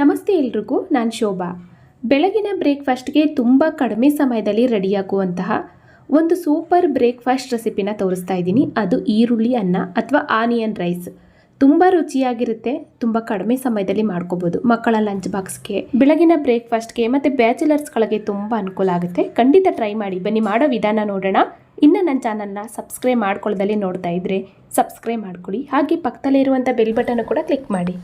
ನಮಸ್ತೆ ಎಲ್ರಿಗೂ, ನಾನು ಶೋಭಾ. ಬೆಳಗಿನ ಬ್ರೇಕ್ಫಾಸ್ಟ್ಗೆ ತುಂಬ ಕಡಿಮೆ ಸಮಯದಲ್ಲಿ ರೆಡಿಯಾಗುವಂತಹ ಒಂದು ಸೂಪರ್ ಬ್ರೇಕ್ಫಾಸ್ಟ್ ರೆಸಿಪಿನ ತೋರಿಸ್ತಾ ಇದ್ದೀನಿ. ಅದು ಈರುಳ್ಳಿ ಅನ್ನ ಅಥವಾ ಆನಿಯನ್ ರೈಸ್. ತುಂಬ ರುಚಿಯಾಗಿರುತ್ತೆ, ತುಂಬ ಕಡಿಮೆ ಸಮಯದಲ್ಲಿ ಮಾಡ್ಕೋಬೋದು. ಮಕ್ಕಳ ಲಂಚ್ ಬಾಕ್ಸ್ಗೆ, ಬೆಳಗಿನ ಬ್ರೇಕ್ಫಾಸ್ಟ್ಗೆ ಮತ್ತು ಬ್ಯಾಚುಲರ್ಸ್ಗಳಿಗೆ ತುಂಬ ಅನುಕೂಲ ಆಗುತ್ತೆ. ಖಂಡಿತ ಟ್ರೈ ಮಾಡಿ. ಬನ್ನಿ, ಮಾಡೋ ವಿಧಾನ ನೋಡೋಣ. ಇನ್ನು ನನ್ನ ಚಾನಲ್ನ ಸಬ್ಸ್ಕ್ರೈಬ್ ಮಾಡ್ಕೊಳ್ಳೋದಲ್ಲಿ ನೋಡ್ತಾ ಇದ್ದರೆ ಸಬ್ಸ್ಕ್ರೈಬ್ ಮಾಡ್ಕೊಳ್ಳಿ. ಹಾಗೆ ಪಕ್ಕದಲ್ಲಿರುವಂಥ ಬೆಲ್ ಬಟನ್ ಕೂಡ ಕ್ಲಿಕ್ ಮಾಡಿ.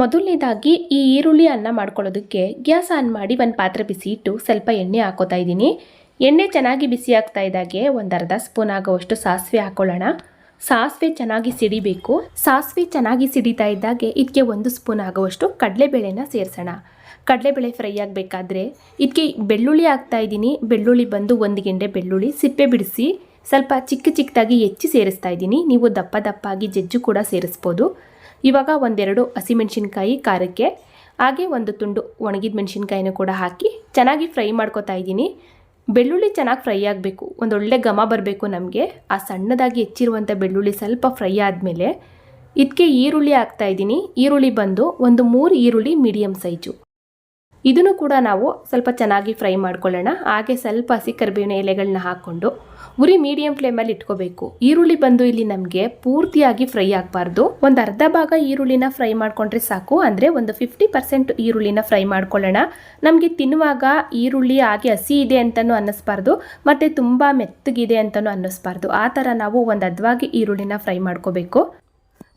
ಮೊದಲನೇದಾಗಿ ಈ ಈರುಳ್ಳಿ ಅನ್ನ ಮಾಡ್ಕೊಳ್ಳೋದಕ್ಕೆ ಗ್ಯಾಸ್ ಆನ್ ಮಾಡಿ ಒಂದು ಪಾತ್ರೆ ಬಿಸಿ ಇಟ್ಟು ಸ್ವಲ್ಪ ಎಣ್ಣೆ ಹಾಕೋತಾ ಇದ್ದೀನಿ. ಎಣ್ಣೆ ಚೆನ್ನಾಗಿ ಬಿಸಿ ಆಗ್ತಾ ಇದ್ದಾಗೆ ಒಂದು ಅರ್ಧ ಸ್ಪೂನ್ ಆಗೋವಷ್ಟು ಸಾಸಿವೆ ಹಾಕೊಳ್ಳೋಣ. ಸಾಸಿವೆ ಚೆನ್ನಾಗಿ ಸಿಡಿಬೇಕು. ಸಾಸಿವೆ ಚೆನ್ನಾಗಿ ಸಿಡಿತಾ ಇದ್ದಾಗೆ ಇದಕ್ಕೆ ಒಂದು ಸ್ಪೂನ್ ಆಗುವಷ್ಟು ಕಡಲೆಬೇಳೆನ ಸೇರಿಸೋಣ. ಕಡಲೆಬೇಳೆ ಫ್ರೈ ಆಗಬೇಕಾದ್ರೆ ಇದಕ್ಕೆ ಬೆಳ್ಳುಳ್ಳಿ ಹಾಕ್ತಾ ಇದ್ದೀನಿ. ಬೆಳ್ಳುಳ್ಳಿ ಬಂದು ಒಂದು ಗೆಂಡೆ ಬೆಳ್ಳುಳ್ಳಿ, ಸಿಪ್ಪೆ ಬಿಡಿಸಿ ಸ್ವಲ್ಪ ಚಿಕ್ಕ ಚಿಕ್ಕದಾಗಿ ಹೆಚ್ಚಿ ಸೇರಿಸ್ತಾ ಇದ್ದೀನಿ. ನೀವು ದಪ್ಪ ದಪ್ಪಾಗಿ ಜಜ್ಜು ಕೂಡ ಸೇರಿಸ್ಬೋದು. ಇವಾಗ ಒಂದೆರಡು ಹಸಿಮೆಣಸಿನ್ಕಾಯಿ ಖಾರಕ್ಕೆ, ಹಾಗೆ ಒಂದು ತುಂಡು ಒಣಗಿದ ಮೆಣಸಿನ್ಕಾಯಿನೂ ಕೂಡ ಹಾಕಿ ಚೆನ್ನಾಗಿ ಫ್ರೈ ಮಾಡ್ಕೋತಾ ಇದ್ದೀನಿ. ಬೆಳ್ಳುಳ್ಳಿ ಚೆನ್ನಾಗಿ ಫ್ರೈ ಆಗಬೇಕು, ಒಂದೊಳ್ಳೆ ಘಮ ಬರಬೇಕು ನಮಗೆ. ಆ ಸಣ್ಣದಾಗಿ ಹೆಚ್ಚಿರುವಂಥ ಬೆಳ್ಳುಳ್ಳಿ ಸ್ವಲ್ಪ ಫ್ರೈ ಆದಮೇಲೆ ಇದಕ್ಕೆ ಈರುಳ್ಳಿ ಹಾಕ್ತಾ ಇದ್ದೀನಿ. ಈರುಳ್ಳಿ ಬಂದು ಒಂದು ಮೂರು ಈರುಳ್ಳಿ ಮೀಡಿಯಮ್ ಸೈಜು. ಇದನ್ನು ಕೂಡ ನಾವು ಸ್ವಲ್ಪ ಚೆನ್ನಾಗಿ ಫ್ರೈ ಮಾಡ್ಕೊಳ್ಳೋಣ. ಹಾಗೆ ಸ್ವಲ್ಪ ಹಸಿ ಕರಿಬೇವಿನ ಎಲೆಗಳನ್ನ ಹಾಕ್ಕೊಂಡು ಉರಿ ಮೀಡಿಯಂ ಫ್ಲೇಮಲ್ಲಿ ಇಟ್ಕೋಬೇಕು. ಈರುಳ್ಳಿ ಬಂದು ಇಲ್ಲಿ ನಮಗೆ ಪೂರ್ತಿಯಾಗಿ ಫ್ರೈ ಆಗಬಾರ್ದು. ಒಂದು ಅರ್ಧ ಭಾಗ ಈರುಳ್ಳಿನ ಫ್ರೈ ಮಾಡ್ಕೊಂಡ್ರೆ ಸಾಕು. ಅಂದರೆ ಒಂದು ಫಿಫ್ಟಿ ಪರ್ಸೆಂಟ್ ಈರುಳ್ಳಿನ ಫ್ರೈ ಮಾಡ್ಕೊಳ್ಳೋಣ. ನಮಗೆ ತಿನ್ನುವಾಗ ಈರುಳ್ಳಿ ಹಾಗೆ ಹಸಿ ಇದೆ ಅಂತಲೂ ಅನ್ನಿಸ್ಬಾರ್ದು. ಮತ್ತು ತುಂಬ ಮೆತ್ತಗಿದೆ ಅಂತಲೂ ಅನ್ನಿಸ್ಬಾರ್ದು. ಆ ಥರ ನಾವು ಒಂದು ಅದ್ವಾಗಿ ಈರುಳ್ಳಿನ ಫ್ರೈ ಮಾಡ್ಕೋಬೇಕು.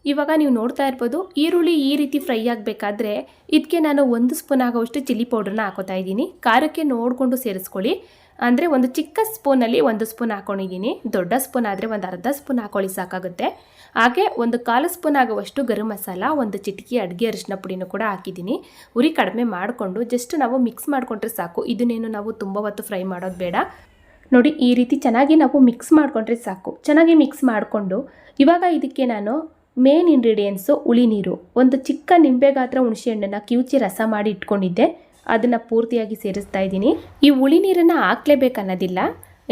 ಇವಾಗ ನೀವು ನೋಡ್ತಾ ಇರ್ಬೋದು, ಈರುಳ್ಳಿ ಈ ರೀತಿ ಫ್ರೈ ಆಗಬೇಕಾದ್ರೆ ಇದಕ್ಕೆ ನಾನು ಒಂದು ಸ್ಪೂನ್ ಆಗೋವಷ್ಟು ಚಿಲ್ಲಿ ಪೌಡ್ರನ್ನ ಹಾಕೋತಾ ಇದ್ದೀನಿ. ಖಾರಕ್ಕೆ ನೋಡಿಕೊಂಡು ಸೇರಿಸ್ಕೊಳ್ಳಿ. ಅಂದರೆ ಒಂದು ಚಿಕ್ಕ ಸ್ಪೂನಲ್ಲಿ ಒಂದು ಸ್ಪೂನ್ ಹಾಕೊಂಡಿದ್ದೀನಿ. ದೊಡ್ಡ ಸ್ಪೂನ್ ಆದರೆ ಒಂದು ಅರ್ಧ ಸ್ಪೂನ್ ಹಾಕೊಳ್ಳಿ, ಸಾಕಾಗುತ್ತೆ. ಹಾಗೆ ಒಂದು ಕಾಲು ಸ್ಪೂನ್ ಆಗುವಷ್ಟು ಗರಂ ಮಸಾಲ, ಒಂದು ಚಿಟಕಿ ಅಡುಗೆ ಅರಿಶಿನ ಪುಡಿನೂ ಕೂಡ ಹಾಕಿದ್ದೀನಿ. ಉರಿ ಕಡಿಮೆ ಮಾಡಿಕೊಂಡು ಜಸ್ಟ್ ನಾವು ಮಿಕ್ಸ್ ಮಾಡಿಕೊಂಡ್ರೆ ಸಾಕು. ಇದನ್ನೇನು ನಾವು ತುಂಬ ಹೊತ್ತು ಫ್ರೈ ಮಾಡೋದು ಬೇಡ. ನೋಡಿ, ಈ ರೀತಿ ಚೆನ್ನಾಗಿ ನಾವು ಮಿಕ್ಸ್ ಮಾಡಿಕೊಂಡ್ರೆ ಸಾಕು. ಚೆನ್ನಾಗಿ ಮಿಕ್ಸ್ ಮಾಡಿಕೊಂಡು ಇವಾಗ ಇದಕ್ಕೆ ನಾನು ಮೇನ್ ಇಂಗ್ರೀಡಿಯೆಂಟ್ಸು ಹುಳಿ ನೀರು. ಒಂದು ಚಿಕ್ಕ ನಿಂಬೆ ಗಾತ್ರ ಹುಣಸೆಹಣ್ಣನ್ನು ಕಿವುಚಿ ರಸ ಮಾಡಿ ಇಟ್ಕೊಂಡಿದ್ದೆ. ಅದನ್ನು ಪೂರ್ತಿಯಾಗಿ ಸೇರಿಸ್ತಾ ಇದ್ದೀನಿ. ಈ ಹುಳಿ ನೀರನ್ನು ಹಾಕ್ಲೇಬೇಕು ಅನ್ನೋದಿಲ್ಲ.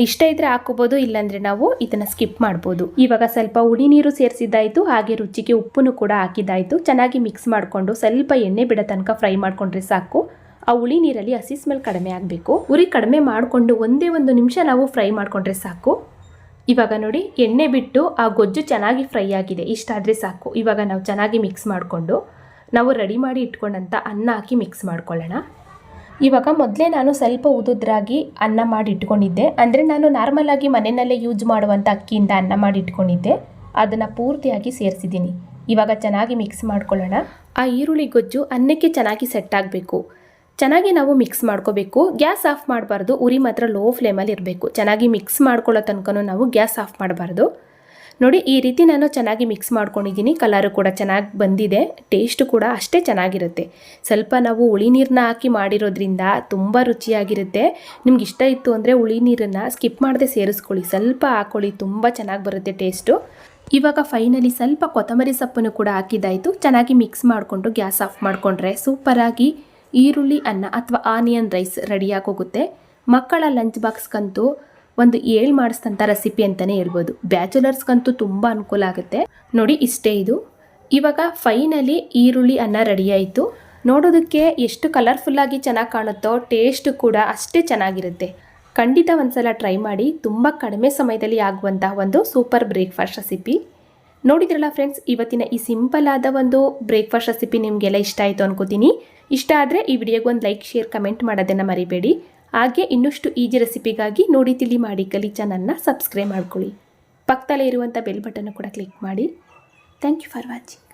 ಇಷ್ಟ ಇದ್ರೆ ಹಾಕೋಬೋದು ಇಲ್ಲಾಂದರೆ ನಾವು ಇದನ್ನು ಸ್ಕಿಪ್ ಮಾಡ್ಬೋದು. ಇವಾಗ ಸ್ವಲ್ಪ ಹುಳಿ ನೀರು ಸೇರಿಸಿದ್ದಾಯಿತು, ಹಾಗೆ ರುಚಿಗೆ ಉಪ್ಪನ್ನು ಕೂಡ ಹಾಕಿದ್ದಾಯಿತು. ಚೆನ್ನಾಗಿ ಮಿಕ್ಸ್ ಮಾಡಿಕೊಂಡು ಸ್ವಲ್ಪ ಎಣ್ಣೆ ಬಿಡೋ ತನಕ ಫ್ರೈ ಮಾಡಿಕೊಂಡ್ರೆ ಸಾಕು. ಆ ಹುಳಿ ನೀರಲ್ಲಿ ಹಸಿ ಸ್ಮೆಲ್ ಕಡಿಮೆ ಆಗಬೇಕು. ಉರಿ ಕಡಿಮೆ ಮಾಡಿಕೊಂಡು ಒಂದೇ ಒಂದು ನಿಮಿಷ ನಾವು ಫ್ರೈ ಮಾಡಿಕೊಂಡ್ರೆ ಸಾಕು. ಇವಾಗ ನೋಡಿ ಎಣ್ಣೆ ಬಿಟ್ಟು ಆ ಗೊಜ್ಜು ಚೆನ್ನಾಗಿ ಫ್ರೈ ಆಗಿದೆ. ಇಷ್ಟಾದರೆ ಸಾಕು. ಇವಾಗ ನಾವು ಚೆನ್ನಾಗಿ ಮಿಕ್ಸ್ ಮಾಡಿಕೊಂಡು ನಾವು ರೆಡಿ ಮಾಡಿ ಇಟ್ಕೊಂಡಂಥ ಅನ್ನ ಹಾಕಿ ಮಿಕ್ಸ್ ಮಾಡ್ಕೊಳ್ಳೋಣ. ಇವಾಗ ಮೊದಲೇ ನಾನು ಸ್ವಲ್ಪ ಉದುದ್ರಾಗಿ ಅನ್ನ ಮಾಡಿ ಇಟ್ಕೊಂಡಿದ್ದೆ. ಅಂದರೆ ನಾನು ನಾರ್ಮಲ್ ಆಗಿ ಮನೆಯಲ್ಲೇ ಯೂಸ್ ಮಾಡುವಂಥ ಅಕ್ಕಿಯಿಂದ ಅನ್ನ ಮಾಡಿ ಇಟ್ಕೊಂಡಿದ್ದೆ. ಅದನ್ನು ಪೂರ್ತಿಯಾಗಿ ಸೇರಿಸಿದ್ದೀನಿ. ಇವಾಗ ಚೆನ್ನಾಗಿ ಮಿಕ್ಸ್ ಮಾಡ್ಕೊಳ್ಳೋಣ. ಆ ಈರುಳ್ಳಿ ಗೊಜ್ಜು ಅನ್ನಕ್ಕೆ ಚೆನ್ನಾಗಿ ಸೆಟ್ ಆಗಬೇಕು. ಚೆನ್ನಾಗಿ ನಾವು ಮಿಕ್ಸ್ ಮಾಡ್ಕೋಬೇಕು. ಗ್ಯಾಸ್ ಆಫ್ ಮಾಡಬಾರ್ದು. ಉರಿ ಮಾತ್ರ ಲೋ ಫ್ಲೇಮಲ್ಲಿ ಇರಬೇಕು. ಚೆನ್ನಾಗಿ ಮಿಕ್ಸ್ ಮಾಡ್ಕೊಳ್ಳೋ ತನಕ ನಾವು ಗ್ಯಾಸ್ ಆಫ್ ಮಾಡಬಾರ್ದು. ನೋಡಿ, ಈ ರೀತಿ ನಾನು ಚೆನ್ನಾಗಿ ಮಿಕ್ಸ್ ಮಾಡ್ಕೊಂಡಿದ್ದೀನಿ. ಕಲರು ಕೂಡ ಚೆನ್ನಾಗಿ ಬಂದಿದೆ. ಟೇಸ್ಟು ಕೂಡ ಅಷ್ಟೇ ಚೆನ್ನಾಗಿರುತ್ತೆ. ಸ್ವಲ್ಪ ನಾವು ಹುಳಿ ನೀರನ್ನ ಹಾಕಿ ಮಾಡಿರೋದ್ರಿಂದ ತುಂಬ ರುಚಿಯಾಗಿರುತ್ತೆ. ನಿಮ್ಗೆ ಇಷ್ಟ ಇತ್ತು ಅಂದರೆ ಹುಳಿ ನೀರನ್ನು ಸ್ಕಿಪ್ ಮಾಡದೆ ಸೇರಿಸ್ಕೊಳ್ಳಿ. ಸ್ವಲ್ಪ ಹಾಕ್ಕೊಳ್ಳಿ ತುಂಬ ಚೆನ್ನಾಗಿ ಬರುತ್ತೆ ಟೇಸ್ಟು ಇವಾಗ ಫೈನಲಿ ಸ್ವಲ್ಪ ಕೊತ್ತಂಬರಿ ಸೊಪ್ಪನ್ನು ಕೂಡ ಹಾಕಿದ್ದಾಯಿತು. ಚೆನ್ನಾಗಿ ಮಿಕ್ಸ್ ಮಾಡಿಕೊಂಡು ಗ್ಯಾಸ್ ಆಫ್ ಮಾಡಿಕೊಂಡ್ರೆ ಸೂಪರಾಗಿ ಈರುಳ್ಳಿ ಅನ್ನ ಅಥವಾ ಆನಿಯನ್ ರೈಸ್ ರೆಡಿಯಾಗಿ ಹೋಗುತ್ತೆ ಮಕ್ಕಳ ಲಂಚ್ ಬಾಕ್ಸ್ಗಂತೂ ಒಂದು ಏಳು ಮಾಡಿಸ್ತಂಥ ರೆಸಿಪಿ ಅಂತಲೇ ಹೇಳ್ಬೋದು. ಬ್ಯಾಚುಲರ್ಸ್ಗಂತೂ ತುಂಬ ಅನುಕೂಲ ಆಗುತ್ತೆ. ನೋಡಿ, ಇಷ್ಟೇ ಇದು. ಇವಾಗ ಫೈನಲಿ ಈರುಳ್ಳಿ ಅನ್ನ ರೆಡಿ ಆಯಿತು ನೋಡೋದಕ್ಕೆ ಎಷ್ಟು ಕಲರ್ಫುಲ್ಲಾಗಿ ಚೆನ್ನಾಗಿ ಕಾಣುತ್ತೋ ಟೇಸ್ಟ್ ಕೂಡ ಅಷ್ಟೇ ಚೆನ್ನಾಗಿರುತ್ತೆ. ಖಂಡಿತ ಒಂದ್ಸಲ ಟ್ರೈ ಮಾಡಿ, ತುಂಬ ಕಡಿಮೆ ಸಮಯದಲ್ಲಿ ಆಗುವಂತಹ ಒಂದು ಸೂಪರ್ ಬ್ರೇಕ್ಫಾಸ್ಟ್ ರೆಸಿಪಿ ನೋಡಿದ್ರಲ್ಲ ಫ್ರೆಂಡ್ಸ್ ಇವತ್ತಿನ ಈ ಸಿಂಪಲ್ ಆದ ಒಂದು ಬ್ರೇಕ್ಫಾಸ್ಟ್ ರೆಸಿಪಿ ನಿಮಗೆಲ್ಲ ಇಷ್ಟ ಆಯಿತು ಅನ್ಕೋತೀನಿ. ಇಷ್ಟ ಆದರೆ ಈ ವಿಡಿಯೋಗೆ ಒಂದು ಲೈಕ್ ಶೇರ್ ಕಮೆಂಟ್ ಮಾಡೋದನ್ನು ಮರಿಬೇಡಿ. ಹಾಗೆ ಇನ್ನಷ್ಟು ಈಜಿ ರೆಸಿಪಿಗಾಗಿ ನೋಡಿ, ತಿಳಿ, ಮಾಡಿ ಕಲಿ ಚಾನಲ್ನ ಸಬ್ಸ್ಕ್ರೈಬ್ ಮಾಡ್ಕೊಳ್ಳಿ. ಪಕ್ಕದಲ್ಲೇ ಇರುವಂಥ ಬೆಲ್ ಬಟನ್ನು ಕೂಡ ಕ್ಲಿಕ್ ಮಾಡಿ. Thank you for watching